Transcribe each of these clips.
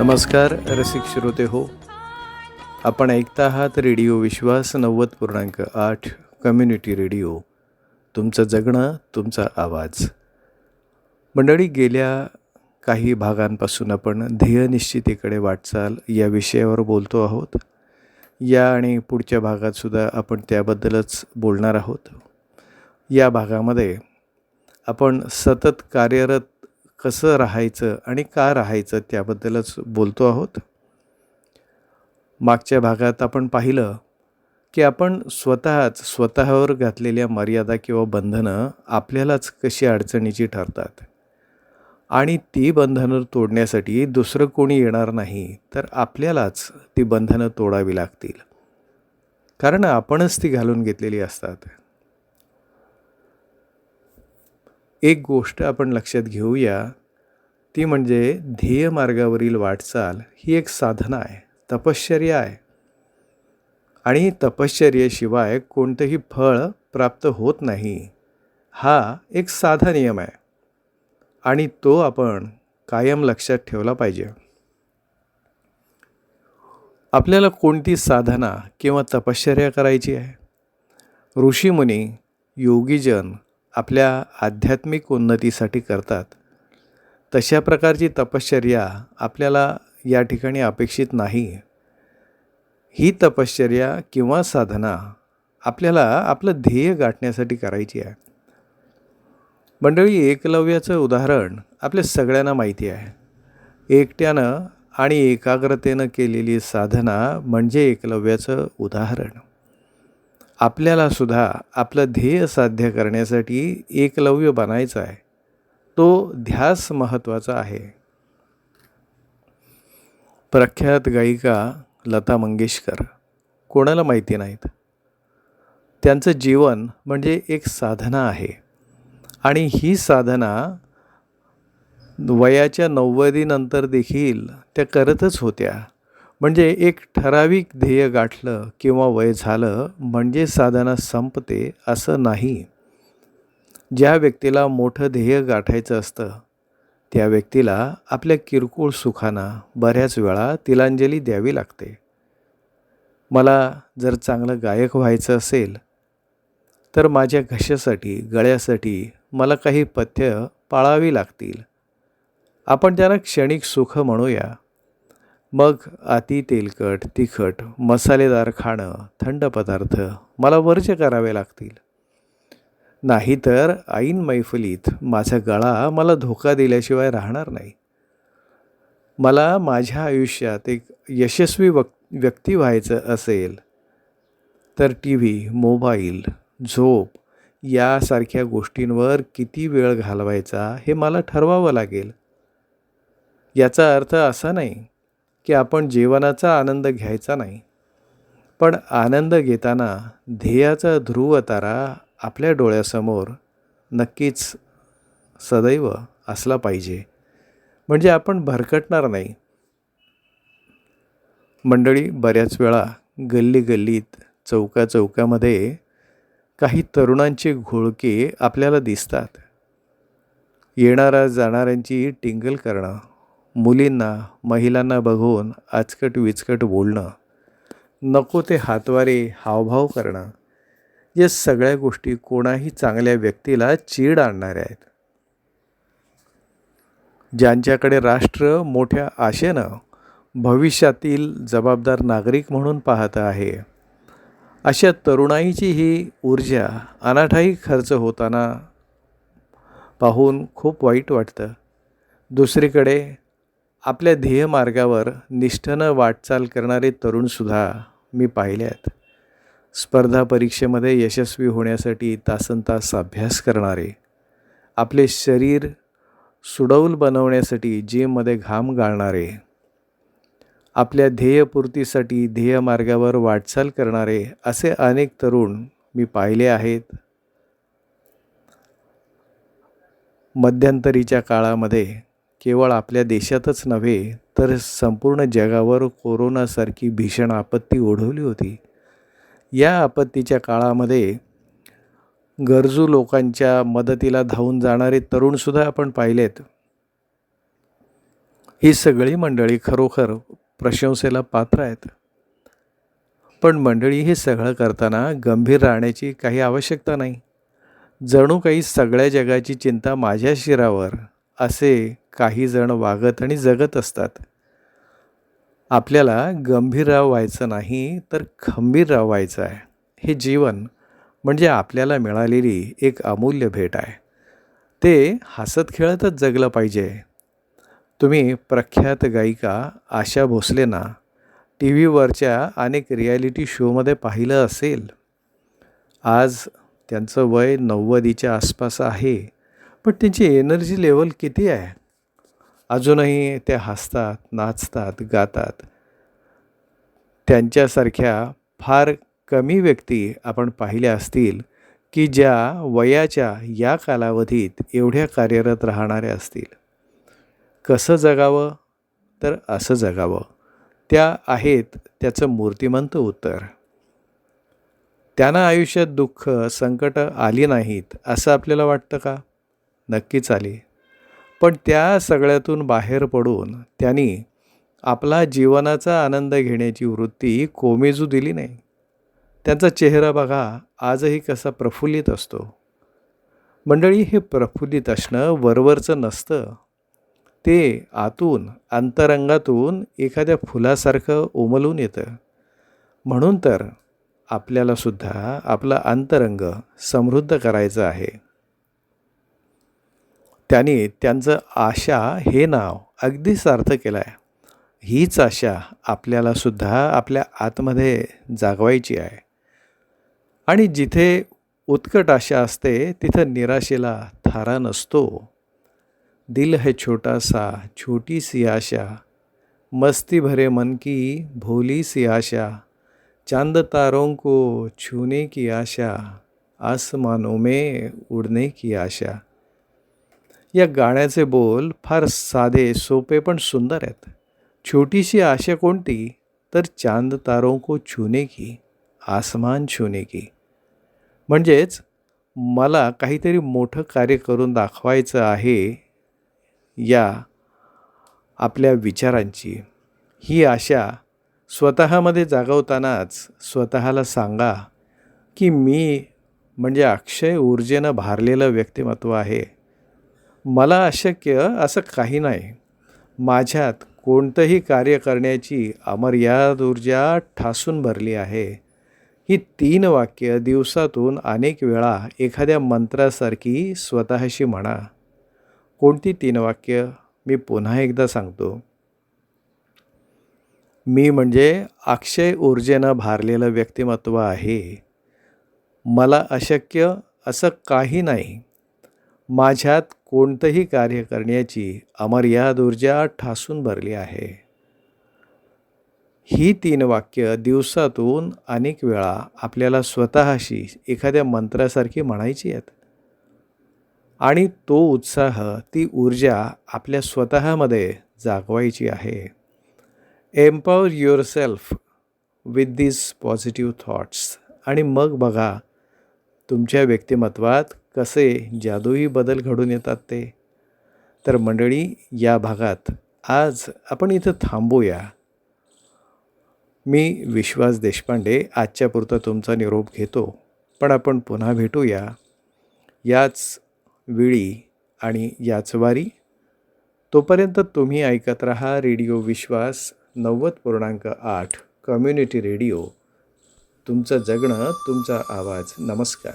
नमस्कार रसिक श्रोते हो. आपण ऐकता आहात रेडिओ विश्वास नव्वद पूर्णांक आठ कम्युनिटी रेडिओ. तुमचं जगणं तुमचा आवाज. मंडळी गेल्या काही भागांपासून आपण ध्येयनिश्चितीकडे वाटचाल या विषयावर बोलतो आहोत. या आणि पुढच्या भागातसुद्धा आपण त्याबद्दलच बोलणार आहोत. या भागामध्ये आपण सतत कार्यरत कसं राहायचं आणि का राहायचं त्याबद्दलच बोलतो आहोत. मागच्या भागात आपण पाहिलं की आपण स्वतःच स्वतःवर घातलेल्या मर्यादा किंवा बंधनं आपल्यालाच कशी अडचणीची ठरतात आणि ती बंधनं तोडण्यासाठी दुसरं कोणी येणार नाही तर आपल्यालाच ती बंधनं तोडावी लागतील. कारण आपणच ती घालून घेतलेली असतात. एक गोष्ट आपण लक्षात घेऊया ती म्हणजे ध्येय मार्गावरील वाटचाल ही एक साधना आहे तपश्चर्या आहे. आणि तपश्चर्येशिवाय कोणतंही फळ प्राप्त होत नाही हा एक साधा नियम आहे. आणि तो आपण कायम लक्षात ठेवला पाहिजे. आपल्याला कोणती साधना किंवा तपश्चर्या करायची आहे? ऋषीमुनी योगीजन आपल्या आध्यात्मिक उन्नतीसाठी करतात. तशा प्रकारची तपश्चर्या आपल्याला या ठिकाणी अपेक्षित नाही. ही तपश्चर्या किंवा साधना आपल्याला आपलं ध्येय गाठण्यासाठी करायची आहे. मंडळी एकलव्याचं उदाहरण आपल्या सगळ्यांना माहिती आहे. एकट्यानं आणि एकाग्रतेनं केलेली साधना म्हणजे एकलव्याचं उदाहरण. आपल्याला सुद्धा आपलं ध्येय साध्य करण्यासाठी एकलव्य बनायचं आहे. तो ध्यास महत्त्वाचा आहे. प्रख्यात गायिका लता मंगेशकर कोणाला माहिती नाहीत? त्यांचं जीवन म्हणजे एक साधना आहे. आणि ही साधना वयाच्या नव्वदीनंतर देखील त्या करतच होत्या. म्हणजे एक ठराविक ध्येय गाठलं किंवा वय झालं म्हणजे साधना संपते असं नाही. ज्या व्यक्तीला मोठं ध्येय गाठायचं असतं त्या व्यक्तीला आपल्या किरकोळ सुखांना बऱ्याच वेळा तिलांजली द्यावी लागते. मला जर चांगलं गायक व्हायचं असेल तर माझ्या घशासाठी गळ्यासाठी मला काही पथ्य पाळावी लागतील. आपण त्यांना क्षणिक सुख म्हणूया. मग अति तेलकट तिखट मसालेदार खाणं थंड पदार्थ मला वर्ज्य करावे लागतील. नाहीतर ऐन मैफलीत माझा गळा मला धोका दिल्याशिवाय राहणार नाही. मला माझ्या आयुष्यात एक यशस्वी वक व्यक्ती व्हायचं असेल तर टी व्ही मोबाईल झोप यासारख्या गोष्टींवर किती वेळ घालवायचा हे मला ठरवावं लागेल. याचा अर्थ असा नाही की आपण जीवनाचा आनंद घ्यायचा नाही. पण आनंद घेताना ध्येयाचा ध्रुव तारा आपल्या डोळ्यासमोर नक्कीच सदैव असला पाहिजे. म्हणजे आपण भरकटणार नाही. मंडळी बऱ्याच वेळा गल्ली गल्लीत चौका चौकामध्ये काही तरुणांचे घोळके आपल्याला दिसतात. येणाऱ्या जाणाऱ्यांची टिंगल करणं मुलींना महिलांना बघून आचकट विचकट बोलणं. नको ते हातवारे हावभाव करणं. या सगळ्या गोष्टी कोणाही चांगल्या व्यक्तीला चीड आणणाऱ्या आहेत. ज्यांच्याकडे राष्ट्र मोठ्या आशेनं भविष्यातील जबाबदार नागरिक म्हणून पाहत आहे अशा तरुणाईची ही ऊर्जा अनाठाई खर्च होताना पाहून खूप वाईट वाटतं. दुसरीकडे आपल्या ध्येयमार्गावर निष्ठेनं वाटचाल करणारे तरुणसुद्धा मी पाहिले आहेत. स्पर्धा परीक्षेमध्ये यशस्वी होण्यासाठी तासनतास अभ्यास करणारे आपले शरीर सुडौल बनवण्यासाठी जिममध्ये घाम गाळणारे आपल्या ध्येयपूर्तीसाठी ध्येयमार्गावर वाटचाल करणारे असे अनेक तरुण मी पाहिले आहेत. मध्यंतरीच्या काळामध्ये केवळ आपल्या देशातच नव्हे तर संपूर्ण जगावर कोरोनासारखी भीषण आपत्ती ओढवली होती. या आपत्तीच्या काळामध्ये गरजू लोकांच्या मदतीला धावून जाणारे तरुणसुद्धा आपण पाहिलेत. ही सगळी मंडळी खरोखर प्रशंसेला पात्र आहेत. पण मंडळी हे सगळं करताना गंभीर राहण्याची काही आवश्यकता नाही. जणू काही सगळ्या जगाची चिंता माझ्या शिरावर असे काही जण वागत आणि जगत असतात. आपल्याला गंभीरराव व्हायचं नाही तर खंबीरराव व्हायचं आहे. हे जीवन म्हणजे आपल्याला मिळालेली एक अमूल्य भेट आहे. ते हसत खेळतच जगलं पाहिजे. तुम्ही प्रख्यात गायिका आशा भोसलेंना टी व्हीवरच्या अनेक रियालिटी शोमध्ये पाहिलं असेल. आज त्यांचं वय नव्वदीच्या आसपास आहे पण त्यांची एनर्जी लेवल किती आहे? अजूनही ते हसतात नाचतात गातात. त्यांच्यासारख्या फार कमी व्यक्ती आपण पाहिल्या असतील की ज्या वयाच्या या कालावधीत एवढ्या कार्यरत राहणाऱ्या असतील. कसं जगावं? तर असं जगावं. त्या आहेत त्याचं मूर्तिमंत उत्तर. त्यांना आयुष्यात दुःख संकट आली नाहीत असं आपल्याला वाटतं का? नक्कीच आली. पण त्या सगळ्यातून बाहेर पडून त्यांनी आपला जीवनाचा आनंद घेण्याची वृत्ती कोमेजू दिली नाही. त्यांचा चेहरा बघा आजही कसा प्रफुल्लित असतो. मंडळी हे प्रफुल्लित असणं वरवरचं नसतं. ते आतून अंतरंगातून एखाद्या फुलासारखं उमलून येतं. म्हणून तर आपल्यालासुद्धा आपलं आपला अंतरंग समृद्ध करायचं आहे. त्यांनी त्यांचं आशा हे नाव अगदी सार्थ केलं आहे हीच आशा आपल्याला सुद्धा आपल्या आतमध्ये जागवायची आहे. आणि जिथे उत्कट आशा असते तिथं निराशेला थारा नसतो. दिल है छोटा सा छोटी सी आशा. मस्ती भरे मन की भोली सी आशा. चांद तारों को छूने की आशा. आसमानों में उडने की आशा. या गाण्याचे बोल फार साधे सोपे पण सुंदर आहेत. छोटीशी आशा कोणती? तर चांद तारों को छूने की आसमान छूने की. म्हणजेच मला काहीतरी मोठं कार्य करून दाखवायचं आहे या आपल्या विचारांची. ही आशा स्वतःमध्ये जागवतानाच स्वतःला सांगा की मी म्हणजे अक्षय ऊर्जेनं भारलेलं व्यक्तिमत्व आहे. मला अशक्य असं काही नाही. माझ्यात कोणतंही कार्य करण्याची अमर्याद ऊर्जा ठासून भरली आहे. ही तीन वाक्य दिवसातून अनेक वेळा एखाद्या मंत्रासारखी स्वतःशी म्हणा. कोणती तीन वाक्य? मी पुन्हा एकदा सांगतो. मी म्हणजे अक्षय ऊर्जेनं भारलेलं व्यक्तिमत्व आहे. मला अशक्य असं काही नाही. माझ्यात कोणतंही कार्य करण्याची अमर्याद ऊर्जा ठासून भरली आहे. ही तीन वाक्य दिवसातून अनेक वेळा आपल्याला स्वतःशी एखाद्या मंत्रासारखी म्हणायची आहेत. आणि तो उत्साह ती ऊर्जा आपल्या स्वतःमध्ये जागवायची आहे. Empower yourself with this positive thoughts आणि मग बघा तुमच्या व्यक्तिमत्वात कसे जादूही बदल घडून येतात ते? तर मंडळी या भागात आज आपण इथं थांबूया. मी विश्वास देशपांडे आजच्या पुरता तुमचा निरोप घेतो पण आपण पुन्हा भेटूया. याच वेळी आणि याच वारी. तोपर्यंत तुम्ही ऐकत राहा रेडिओ विश्वास नव्वद पूर्णांक आठ कम्युनिटी रेडिओ. तुमचं जगणं तुमचा आवाज. नमस्कार.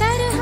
तरह